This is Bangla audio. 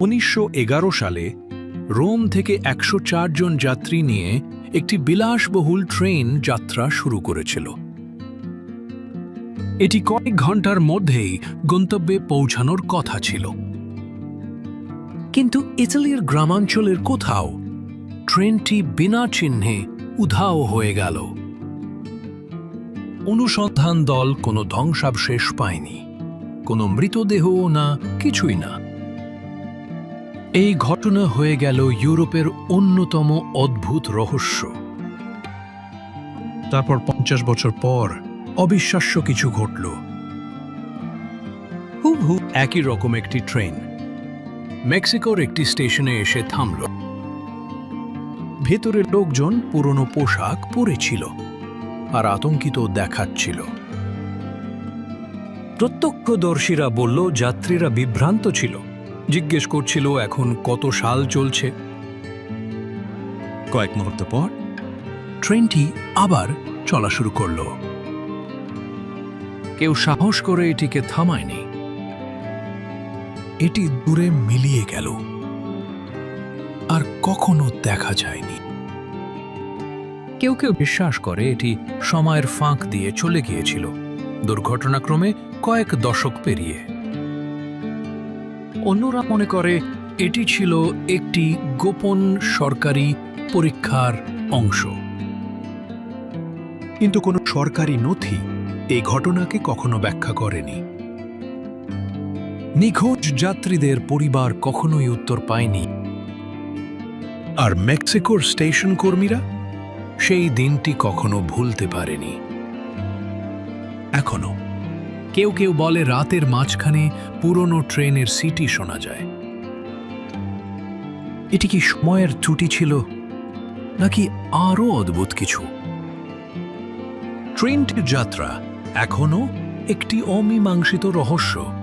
উনিশশো এগারো সালে রোম থেকে একশো জন যাত্রী নিয়ে একটি বিলাসবহুল ট্রেন যাত্রা শুরু করেছিল। এটি কয়েক ঘণ্টার মধ্যেই গন্তব্যে পৌঁছানোর কথা ছিল। কিন্তু ইতালির গ্রামাঞ্চলের কোথাও ট্রেনটি বিনা চিহ্নে উধাও হয়ে গেল। অনুসন্ধান দল কোনো ধ্বংসাবশেষ পায়নি। কোনো মৃতদেহও না, কিছুই না। এই ঘটনা হয়ে গেল ইউরোপের অন্যতম অদ্ভুত রহস্য। তারপর পঞ্চাশ বছর পর অবিশ্বাস্য কিছু ঘটল। হুবহু একই রকম একটি ট্রেন মেক্সিকোর একটি স্টেশনে এসে থামল। ভেতরের লোকজন পুরনো পোশাক পরেছিল আর আতঙ্কিত দেখাচ্ছিল। প্রত্যক্ষদর্শীরা বলল, যাত্রীরা বিভ্রান্ত ছিল। জিজ্ঞেস করছিল এখন কত সাল চলছে? কয়েক মুহূর্ত পর ট্রেনটি আবার চলা শুরু করল। কেউ সাহস করে এটিকে থামায়নি। এটি দূরে মিলিয়ে গেল। আর কখনো দেখা যায়নি। কেউ কেউ বিশ্বাস করে এটি সময়ের ফাঁক দিয়ে চলে গিয়েছিল। দুর্ঘটনাক্রমে কয়েক দশক পেরিয়ে। অন্যরা মনে করে এটি ছিল একটি গোপন সরকারি পরীক্ষার অংশ। কিন্তু কোনো সরকারি নথি এই ঘটনাকে কখনো ব্যাখ্যা করেনি। নিখোঁজ যাত্রীদের পরিবার কখনোই উত্তর পায়নি। আর মেক্সিকোর স্টেশন কর্মীরা সেই দিনটি কখনো ভুলতে পারেনি। এখনও কেউ কেউ বলে রাতের মাঝখানে পুরনো ট্রেনের সিটি শোনা যায়। এটি কি সময়ের ত্রুটি ছিল, নাকি আরও অদ্ভুত কিছু? ট্রেনটির যাত্রা এখনও একটি অমীমাংসিত রহস্য।